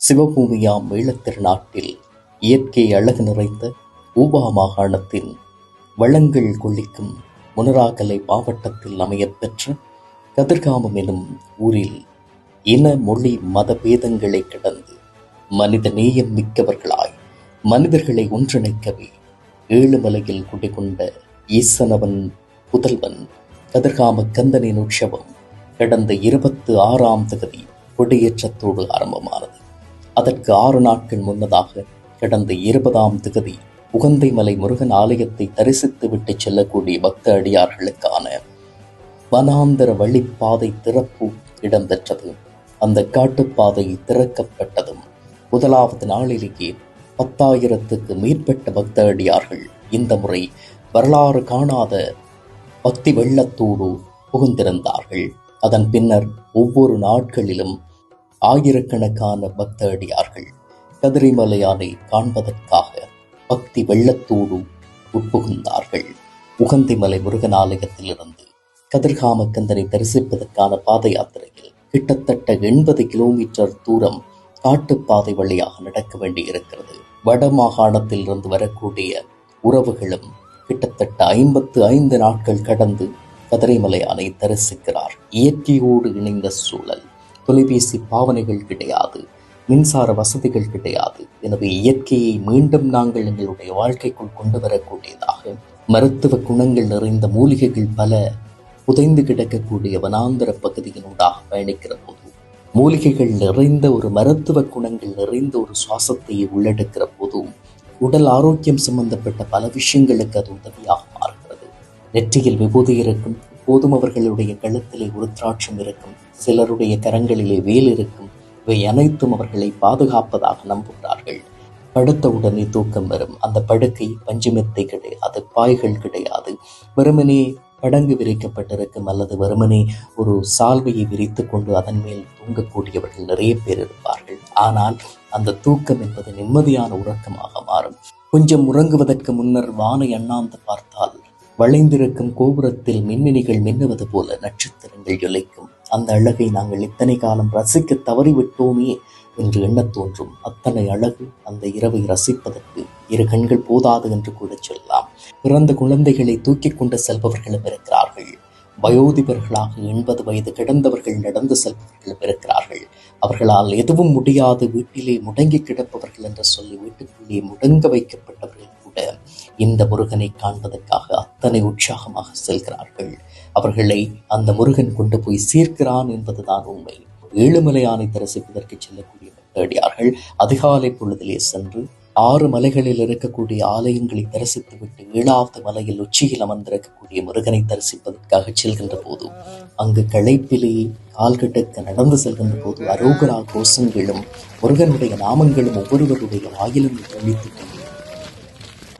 சிவபூமியாம் ஈழத்திருநாட்டில் இயற்கை அழகு நிறைந்த ஊபா மாகாணத்தின் வளங்கள் கொள்ளிக்கும் முனராகலை மாவட்டத்தில் அமையப்பெற்ற கதிர்காமம் எனும் ஊரில் இன மொழி மத பேதங்களை கடந்து மனித நேயம் மிக்கவர்களாய் மனிதர்களை ஒன்றிணைக்கவே ஏழுமலையில் குடிகொண்ட ஈசனவன் புதல்வன் கதிர்காம கந்தனின் உற்சவம் கடந்த இருபத்து ஆறாம் தகுதி கொடியேற்றத்தோடு ஆரம்பமானது. அதற்கு ஆறு நாட்கள் முன்னதாக கடந்த இருபதாம் திகதி உகந்தைமலை முருகன் ஆலயத்தை தரிசித்து விட்டு செல்லக்கூடிய பக்த அடியார்களுக்கான வனாந்தர வழிப்பாதை திறப்பு இடம்பெற்றது அந்த காட்டுப்பாதை திறக்கப்பட்டதும் முதலாவது நாளிலேயே பத்தாயிரத்துக்கு மேற்பட்ட பக்த அடியார்கள் இந்த முறை வரலாறு காணாத பக்தி வெள்ளத்தோடு புகுந்திருந்தார்கள். அதன் பின்னர் ஒவ்வொரு நாட்களிலும் ஆயிரக்கணக்கான பக்த அடியார்கள் கதிரிமலையானை காண்பதற்காக பக்தி வெள்ளத்தோடு உட்புகுந்தார்கள். உகந்திமலை முருகன் ஆலயத்திலிருந்து கதிர்காம கந்தனை தரிசிப்பதற்கான பாத யாத்திரையில் கிட்டத்தட்ட எண்பது கிலோமீட்டர் தூரம் காட்டுப்பாதை வழியாக நடக்க வேண்டியிருக்கிறது. வட மாகாணத்தில் இருந்து வரக்கூடிய உறவுகளும் கிட்டத்தட்ட ஐம்பத்து ஐந்து நாட்கள் கடந்து கதிரைமலையானை தரிசிக்கிறார். இயற்கையோடு இணைந்த சூழல். தொலைபேசி பாவனைகள் கிடையாது மின்சார வசதிகள் கிடையாது. எனவே இயற்கையை மீண்டும் நாங்கள் எங்களுடைய வாழ்க்கைக்குள் கொண்டு வரக்கூடியதாக மருத்துவ குணங்கள் நிறைந்த மூலிகைகள் பல புதைந்து கிடக்கக்கூடிய வனாந்தர பகுதியினூடாக பயணிக்கிற போது மூலிகைகள் நிறைந்த ஒரு மருத்துவ குணங்கள் நிறைந்த ஒரு சுவாசத்தை உள்ளெடுக்கிற போதும் உடல் ஆரோக்கியம் சம்பந்தப்பட்ட பல விஷயங்களுக்கு அது உதவியாக மாறுகிறது. நெற்றியில் விபூதி இருக்கும் போதும் அவர்களுடைய கழுத்திலே உருத்ராட்சம் இருக்கும் சிலருடைய கரங்களிலே வேல் இருக்கும் இவை அனைத்தும் அவர்களை பாதுகாப்பதாக நம்புகிறார்கள். படுத்த உடனே தூக்கம் வரும். அந்த படுக்கை பஞ்சுமெத்தை கிடையாது பாய்கள் கிடையாது. வெறுமனே படங்கு விரிக்கப்பட்டிருக்கும் அல்லது வெறுமனே ஒரு சால்வையை விரித்து கொண்டு அதன் மேல் தூங்கக்கூடியவர்கள் நிறைய பேர் இருப்பார்கள். ஆனால் அந்த தூக்கம் என்பது நிம்மதியான உறக்கமாக மாறும். கொஞ்சம் உறங்குவதற்கு முன்னர் வானை அண்ணாந்து பார்த்தால் வளைந்திருக்கும் கோபுரத்தில் மின்மினிகள் மின்னுவது போல நட்சத்திரங்கள் ஜொலிக்கும். அந்த அழகை நாங்கள் இத்தனை காலம் ரசிக்க தவறிவிட்டோமே என்று எண்ணத் தோன்றும். அத்தனை அழகு அந்த இரவை ரசிப்பதற்கு இரு கண்கள் போதாது என்று கூட சொல்லலாம். பிறந்த குழந்தைகளை தூக்கி கொண்டு செல்பவர்களும் இருக்கிறார்கள். வயோதிபர்களாக எண்பது வயது கிடந்தவர்கள் நடந்து செல்பவர்களும் இருக்கிறார்கள். அவர்களால் எதுவும் முடியாது. வீட்டிலே முடங்கி கிடப்பவர்கள் என்று சொல்லி வீட்டுக்குள்ளே முடங்க வைக்கப்பட்டவர்கள் கூட இந்த முருகனை காண்பதற்காக அத்தனை உற்சாகமாக செல்கிறார்கள். அவர்களை அந்த முருகன் கொண்டு போய் சேர்க்கிறான் என்பதுதான் உண்மை. ஏழுமலையானை தரிசிப்பதற்கு செல்லக்கூடிய பக்தடியார்கள் அதிகாலை பொழுதிலே சென்று ஆறு மலைகளில் இருக்கக்கூடிய ஆலயங்களை தரிசித்துவிட்டு ஏழாவது மலையில் உச்சியில் அமர்ந்திருக்கக்கூடிய முருகனை தரிசிப்பதற்காக செல்கின்ற போது அங்கு களைப்பிலே கால்கட்டுக்கு நடந்து செல்கின்ற போது அரோகரா கோஷங்களும் முருகனுடைய நாமங்களும் ஒவ்வொருவருடைய வாயிலும் ஒழித்துக் கொண்டு